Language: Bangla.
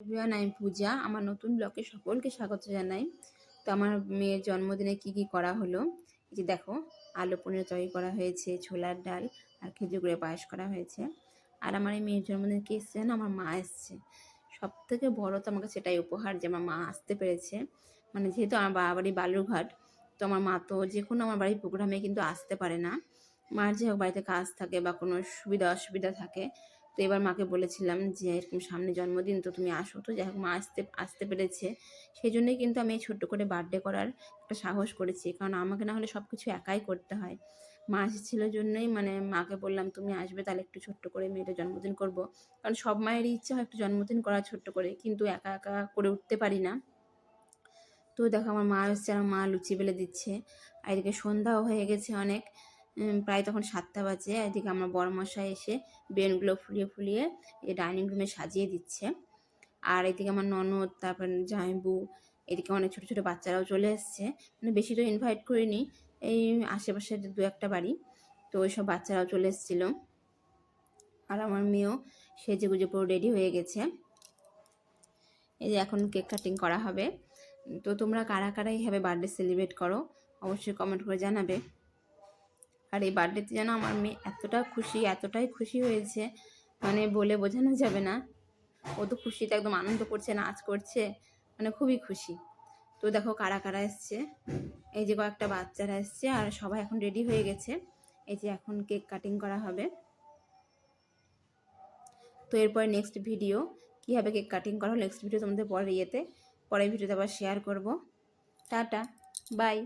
এভরিওয়ান আমি পূজা, আমার নতুন ব্লকে সকলকে স্বাগত জানাই। তো আমার মেয়ের জন্মদিনে কি কি করা হলো? এই যে দেখো, আলু পনির তৈরি করা হয়েছে, ছোলার ডাল আর খেজুর গুঁড়ে পায়েস করা হয়েছে। আর আমার এই মেয়ের জন্মদিনে কে এসছে জানো? আমার মা এসছে। সব থেকে বড় তো আমাকে সেটাই উপহার যে আমার মা আসতে পেরেছে। মানে যেহেতু আমার বাবা বাড়ি বালুরঘাট, তো আমার মা তো যে কোনো আমার বাড়ির প্রোগ্রামে কিন্তু আসতে পারে না। মার যে হোক বাড়িতে কাজ থাকে বা কোনো সুবিধা অসুবিধা থাকে তো এবার মাকে বলেছিলাম যে, এরকম সামনে জন্মদিন, তো তুমি আসো। তো যাই হোক, মা আসতে আসতে পেরেছে। সেই জন্যই কিন্তু আমি এই ছোট্ট করে বার্থডে করার একটা সাহস করেছি। কারণ আমাকে না হলে সব কিছু একাই করতে হয়। মা এসেছিল জন্যই মানে মাকে বললাম, তুমি আসবে, তাহলে একটু ছোট্ট করে মেয়েটা জন্মদিন করব। কারণ সব মায়েরই ইচ্ছা হয় একটু জন্মদিন করা ছোট্ট করে, কিন্তু একা একা করে উঠতে পারি না। তো দেখো, আমার মা এসছে আমার মা লুচি বেলে দিচ্ছে। আর এদিকে সন্ধ্যাও হয়ে গেছে অনেক। প্রায় তখন সাতটা বাজে। এদিকে আমার বড়মশাই এসে বেনগুলো ফুলিয়ে ফুলিয়ে এই ডাইনিং রুমে সাজিয়ে দিচ্ছে। আর এদিকে আমার ননদ, তারপর জামাইবু, এদিকে অনেক ছোটো ছোটো বাচ্চারাও চলে এসছে। মানে বেশি তো ইনভাইট করিনি, এই আশেপাশের দু একটা বাড়ি। তো ওই সব বাচ্চারাও চলে এসেছিল। আর আমার মেয়েও সেজে গুজে পুরো রেডি হয়ে গেছে। এই যে এখন কেক কাটিং করা হবে। তো তোমরা কারা কারা এইভাবে বার্থডে সেলিব্রেট করো, অবশ্যই কমেন্ট করে জানাবে। আর এই বার্থডেতে যেন আমার মেয়ে এতটা খুশি, এতটাই খুশি হয়েছে মানে বলে বোঝানো যাবে না। ও তো খুশিতে একদম আনন্দ করছে, নাচ করছে মানে খুবই খুশি। তো দেখো কারা কারা এসছে, এই যে কয়েকটা বাচ্চারা এসছে আর সবাই এখন রেডি হয়ে গেছে। এই যে এখন কেক কাটিং করা হবে। তো এরপর নেক্সট ভিডিও কীভাবে কেক কাটিং করা নেক্সট ভিডিও তোমাদের পরে ইয়েতে, পরের ভিডিওতে আবার শেয়ার করব। Tata bye